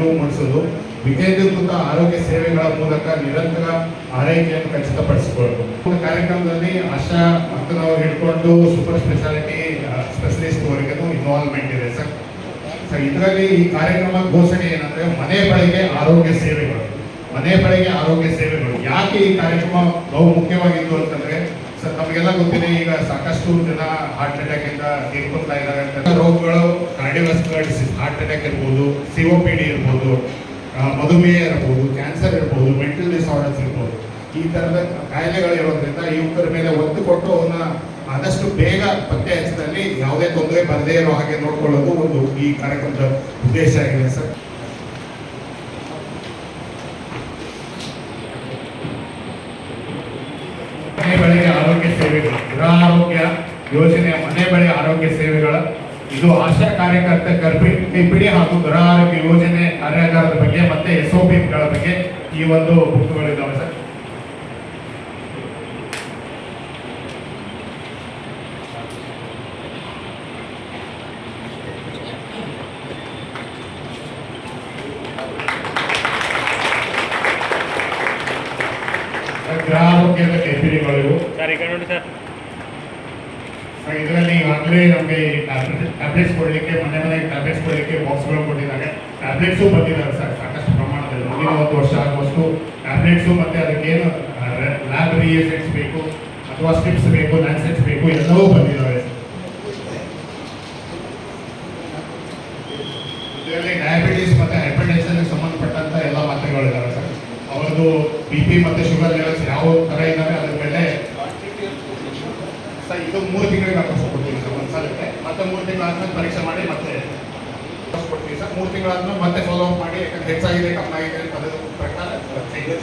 ಅರಿವು ಮೂಡಿಸೋದು ವಿಕೇಂದ್ರೀಕೃತ ಆರೋಗ್ಯ ಸೇವೆಗಳ ಮೂಲಕ ನಿರಂತರ ಆರೈಕೆಯನ್ನು ಖಚಿತಪಡಿಸಿಕೊಳ್ಳಬಹುದು ಕಾರ್ಯಕ್ರಮದಲ್ಲಿ ಆಶಾ ಮಕ್ಕಳವರು ಹಿಡ್ಕೊಂಡು ಸೂಪರ್ ಸ್ಪೆಷಾಲಿಟಿ ಸ್ಪೆಷಲಿಸ್ಟ್ ವರ್ಗನು ಇನ್ವಾಲ್ವ್ಮೆಂಟ್ ಇದೆ ಸರ್. ಸರ್ ಇದರಲ್ಲಿ ಈ ಕಾರ್ಯಕ್ರಮ ಘೋಷಣೆ ಏನಂದ್ರೆ ಮನೆ ಬಳಿಗೆ ಆರೋಗ್ಯ ಸೇವೆಗಳು. ಮನೆ ಬಳಿಗೆ ಆರೋಗ್ಯ ಸೇವೆಗಳು. ಯಾಕೆ ಈ ಕಾರ್ಯಕ್ರಮ ಬಹು ಮುಖ್ಯವಾಗಿತ್ತು ಅಂತಂದ್ರೆ, ಸರ್, ನಮಗೆಲ್ಲ ಗೊತ್ತಿದೆ, ಈಗ ಸಾಕಷ್ಟು ಜನ ಹಾರ್ಟ್ ಅಟ್ಯಾಕ್ ಇಂದ ತೀರ್ಕೊಳ್ತಾ ಇದ್ದಾರೆ ಅಂತ. ರೋಗಗಳು ಹಾರ್ಟ್ ಅಟ್ಯಾಕ್ ಇರ್ಬೋದು ಸಿಒಪಿಡಿ ಇರ್ಬೋದು ಆ, ಮಧುಮೇಹ ಇರ್ಬೋದು ಕ್ಯಾನ್ಸರ್ ಇರ್ಬೋದು ಮೆಂಟಲ್ ಡಿಸಾರ್ಡರ್ಸ್ ಇರ್ಬೋದು. ಈ ಥರದ ಕಾಯಿಲೆಗಳು ಇರೋದ್ರಿಂದ ಯುವಕರ ಮೇಲೆ ಒತ್ತು ಕೊಟ್ಟು ಅವನ್ನ ಆದಷ್ಟು ಬೇಗ ಪತ್ತೆ ಹಚ್ಚದಲ್ಲಿ ಯಾವುದೇ ತೊಂದರೆ ಬರದೇ ಇರೋ ಹಾಗೆ ನೋಡ್ಕೊಳ್ಳೋದು ಒಂದು ಈ ಕಾರ್ಯಕ್ರಮದ ಉದ್ದೇಶ ಆಗಿದೆ ಸರ್. ಮನೆ ಬಳಿಗೆ ಆರೋಗ್ಯ ಸೇವೆಗಳು ಗೃಹ ಆರೋಗ್ಯ ಯೋಜನೆಯ ಮನೆ ಬಳಿ ಆರೋಗ್ಯ ಸೇವೆಗಳ ಇದು ಆಶಾ ಕಾರ್ಯಕರ್ತ ಗರ್ಭಿಣಿ ಕೈಪಿಡಿ ಹಾಗೂ ಆರೋಗ್ಯ ಯೋಜನೆ ಕಾರ್ಯಾಗಾರದ ಬಗ್ಗೆ ಮತ್ತೆ ಎಸ್ ಬಗ್ಗೆ ಈ ಒಂದು ಬುಕ್ಗಳಿದ್ದಾವೆ ಸರ್. ಗೃಹ ಆರೋಗ್ಯದ ಕೈಪಿಡಿಗಳು ಸರ್, ಈಗ ನೋಡಿ ಸರ್. ಇದರಲ್ಲಿ ಈಗಾಗಲೇ ನಮಗೆ ಟ್ಯಾಬ್ಲೆಟ್ಸ್ ಕೊಡಲಿಕ್ಕೆ ಮನೆ ಮನೆಗೆ ಟ್ಯಾಬ್ಲೆಟ್ಸ್ ಕೊಡಲಿಕ್ಕೆ ಬಾಕ್ಸ್ಗಳು ಕೊಟ್ಟಿದ್ದಾರೆ. ಟ್ಯಾಬ್ಲೆಟ್ಸು ಬಂದಿದ್ದಾರೆ ಸರ್, ಸಾಕಷ್ಟು ಪ್ರಮಾಣದಲ್ಲಿ. ಮುಂದಿನ ಒಂದು ವರ್ಷ ಆಗುವಷ್ಟು ಟ್ಯಾಬ್ಲೆಟ್ಸು ಮತ್ತು ಅದಕ್ಕೇನು ಲ್ಯಾಬ್ ರಿಯೇಜೆಂಟ್ಸ್ ಬೇಕು, ಅಥವಾ ಸ್ಟ್ರಿಪ್ಸ್ ಬೇಕು ಲ್ಯಾನ್ಸೆಟ್ಸ್ ಬೇಕು, ಎಲ್ಲವೂ ಬಂದಿದ್ದಾವೆ ಇದರಲ್ಲಿ ಡಯಾಬಿಟಿಸ್ ಮತ್ತೆ ಹೈಪರ್ಟೆನ್ಷನ್ಗೆ ಸಂಬಂಧಪಟ್ಟಂತ ಎಲ್ಲ ಮಾತ್ರೆಗಳಿದ್ದಾವೆ ಸರ್. ಅವರದು ಬಿ ಪಿ ಮತ್ತೆ ಶುಗರ್ ಲೆವೆಲ್ಸ್ ಯಾವ ಥರ ಇದ್ದಾವೆ ಅದ್ರ ಮೇಲೆ ಸರ್ ಇದು ಮೂರು ತಿಂಗಳಿಗೆ ವಾಪಸ್ ಕೊಡ್ತೀವಿ ಸರ್, ಒಂದು ಸಲಕ್ಕೆ ಮತ್ತೆ ಮೂರು ತಿಂಗಳಾದ್ಮೇಲೆ ಪರೀಕ್ಷೆ ಮಾಡಿ ಮತ್ತೆ ಕೊಡ್ತೀವಿ ಸರ್ ಮೂರು ತಿಂಗಳಾದ್ಮೇಲೆ ಮತ್ತೆ ಫಾಲೋ ಅಪ್ ಮಾಡಿ, ಯಾಕಂದ್ರೆ ಹೆಚ್ಚಾಗಿದೆ, ಕಮ್ಮಿ ಆಗಿದೆ ಅದ್ರ ಪ್ರಕಾರ ಇದೆ.